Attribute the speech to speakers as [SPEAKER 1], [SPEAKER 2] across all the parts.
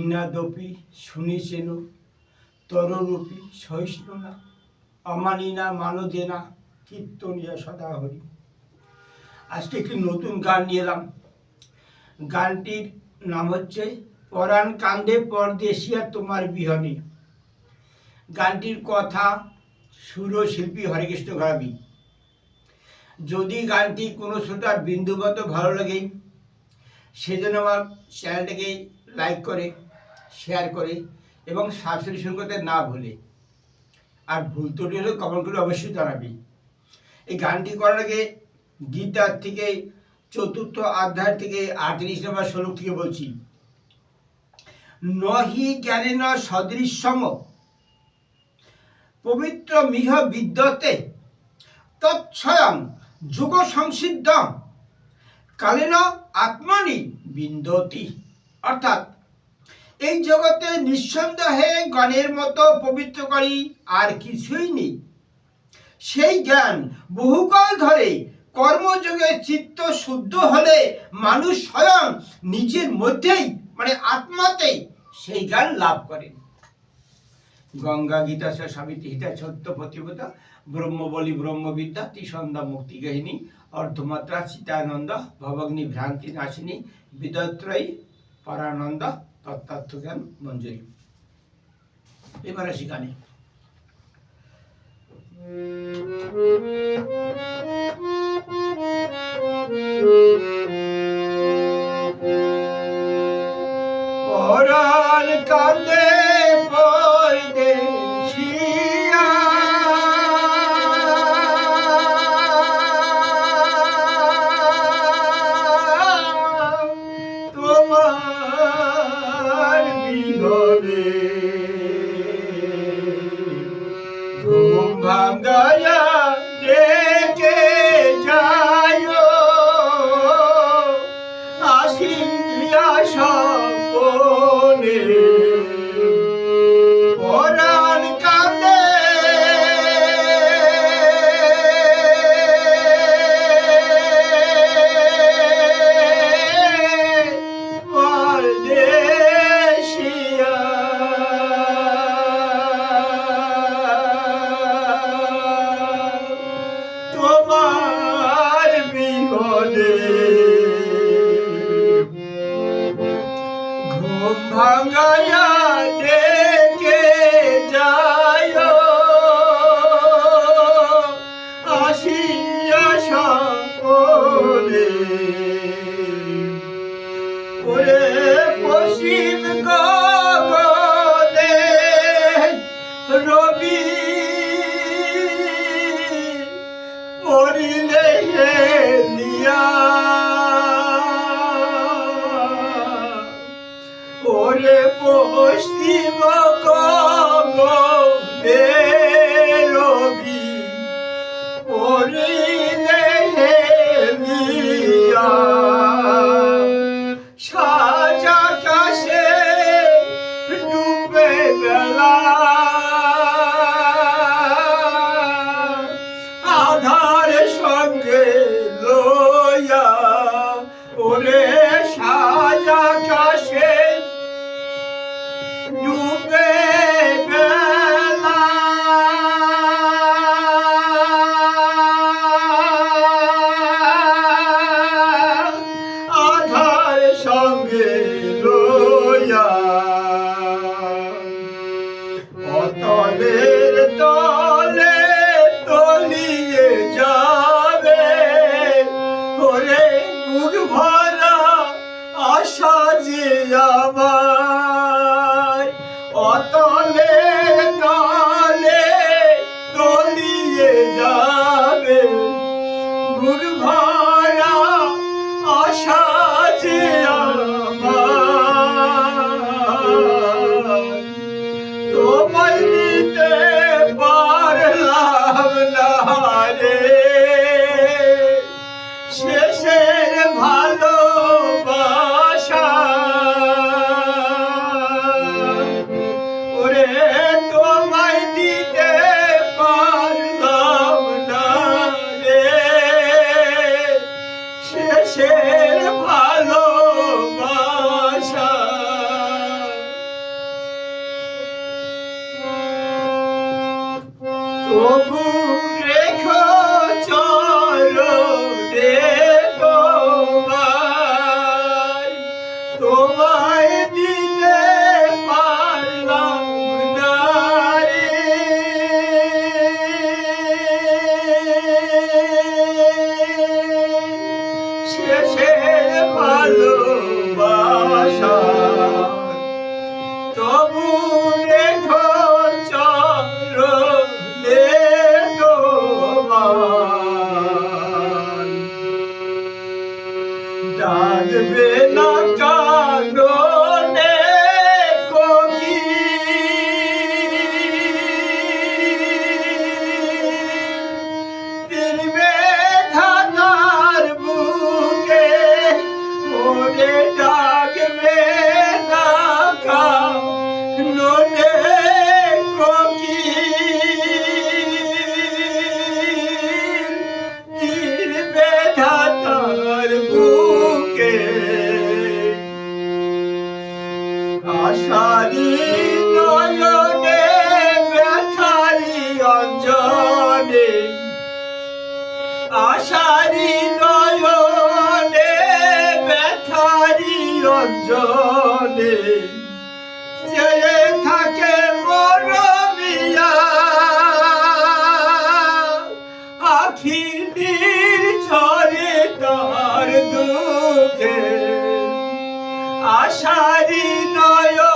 [SPEAKER 1] ঋণাদপি শুনিছেন? তররূপী সহিষ্ণু না অমানি না মানদে না কীর্তনিয়া সদা হরি আজকে একটি নতুন গান নিয়ে এলাম। গানটির নাম হচ্ছে, পরাণ কান্দে পরদেশিয়া তোমার বিহনে। গানটির কথা সুর শিল্পী হরেকৃষ্ণ ঘরাবি যদি গানটি কোনো শ্রোতার বিন্দুগত ভালো লাগে, সেজন্য আমার চ্যানেলটাকে লাইক করে শেয়ার করে এবং সাবস্ক্রিপশন করতে না ভুলে। আর ভুল ত্রুটি হলে কমেন্ট করে অবশ্যই জানাবি। এই গানটি করার আগে গীতার থেকে, চতুর্থ অধ্যায় থেকে আটত্রিশ নম্বর শ্লোক থেকে বলছি, নহি জ্ঞানে ন সদৃশ্যম, পবিত্র মিহ বিদ্যতে তৎস্বয়ং যুগ সংসিদ্ধ, কালেন আত্মনি বিন্দতি। অর্থাৎ এই জগতে নিঃসন্দেহে গণের মতো পবিত্রকারী আর কিছুই নেই। সেই জ্ঞান বহুকাল ধরে কর্মযোগে চিত্ত শুদ্ধ হলে মানুষ স্বয়ং নিজের মধ্যেই মানে আত্মাতেই সেই জ্ঞান লাভ করেন। গঙ্গা গীতা সে সাবিত্রী হিতা সত্য প্রতিপদা ব্রহ্মবলী ব্রহ্মবিদ্যা, ত্রিসন্ধ্যা মুক্তি কাহিনী অর্ধমাত্রা সীতানন্দ, ভবগ্নি ভ্রান্তি নাশিনী, বিদত্রয়ী পরানন্দ তত্ত্বার্থ জ্ঞান মঞ্জুরি। এবার আসি গানে। পরাণ şangı আশারি নয়নে ব্যথারি অঞ্জনে। চেয়ে থাকে মরমিয়া। আখি নীল ঝরে তার দুঃখে। আশারি নয়নে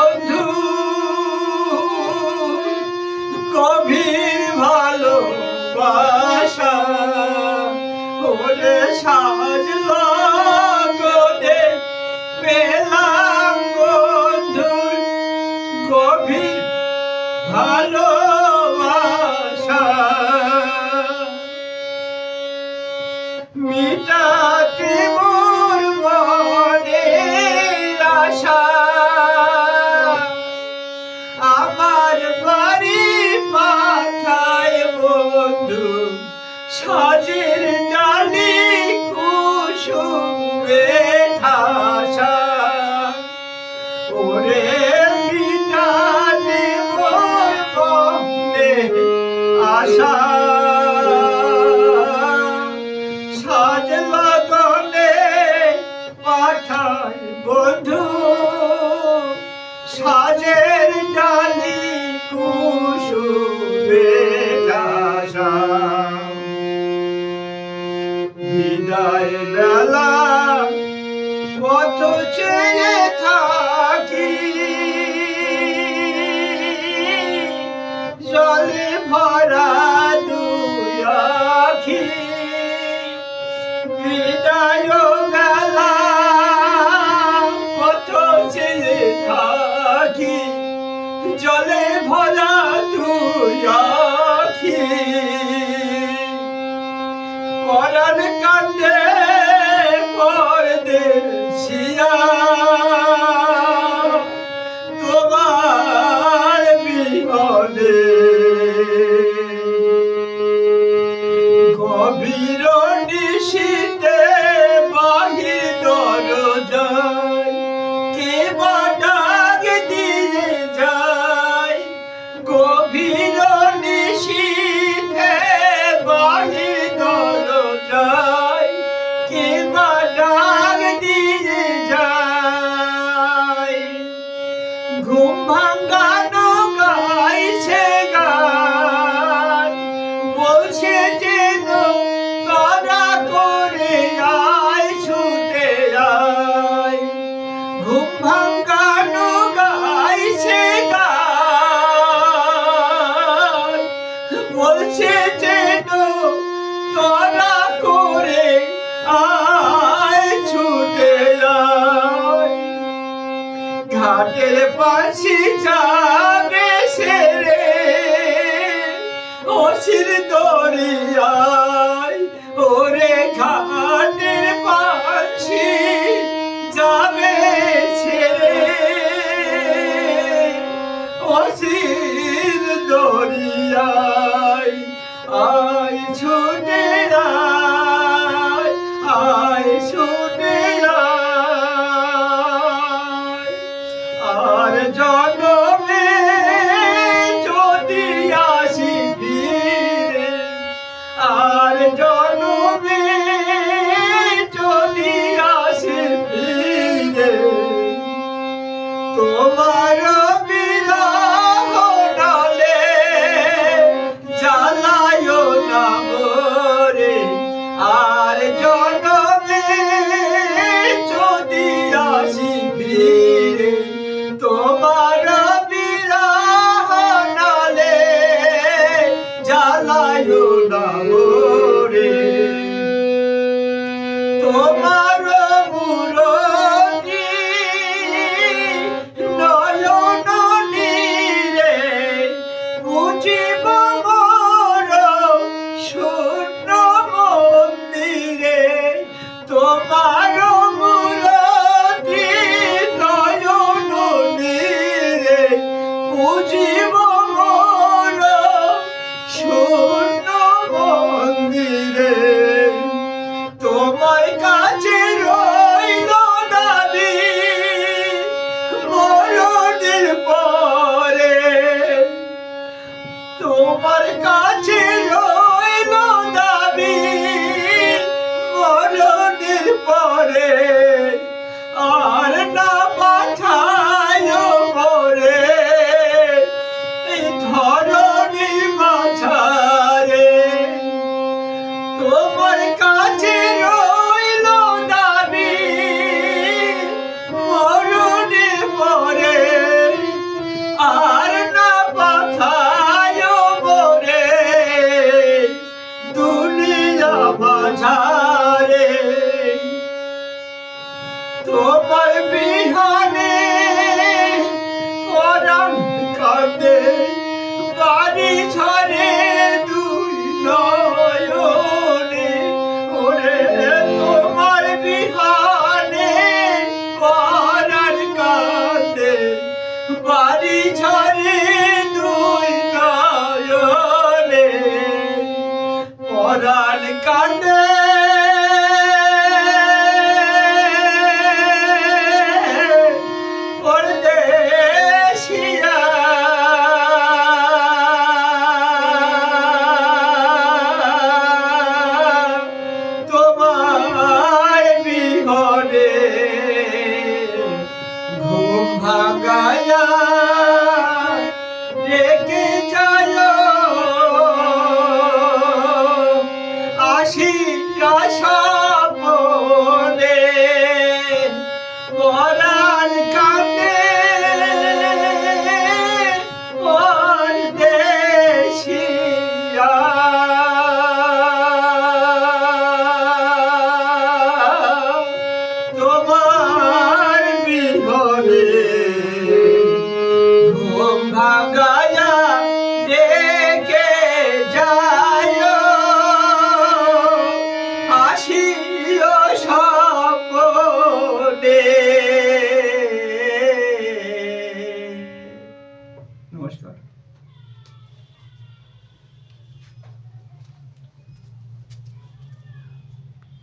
[SPEAKER 1] আশা আমার বাড়ি পাঠায় বন্ধু সাজের ডালি কুসুমে ওরে মিটাতে মোর আশা। পাঠায় বন্ধু সাজের ডালি কুসুমে বিদায় বেলা পথ চেয়ে থাকি। জলে ভরা দুই কান্দে পরদেশিয়া তোমার বিহনে গভীর নিশীতে ঘাটের পাশে সে রে। অসির দরিয়ায় ওরে ঘাটের পাশে। ভাগায়া ডেকে যায়। আসি সপনে পরাণ কাটে পরদেশিয়া তোমার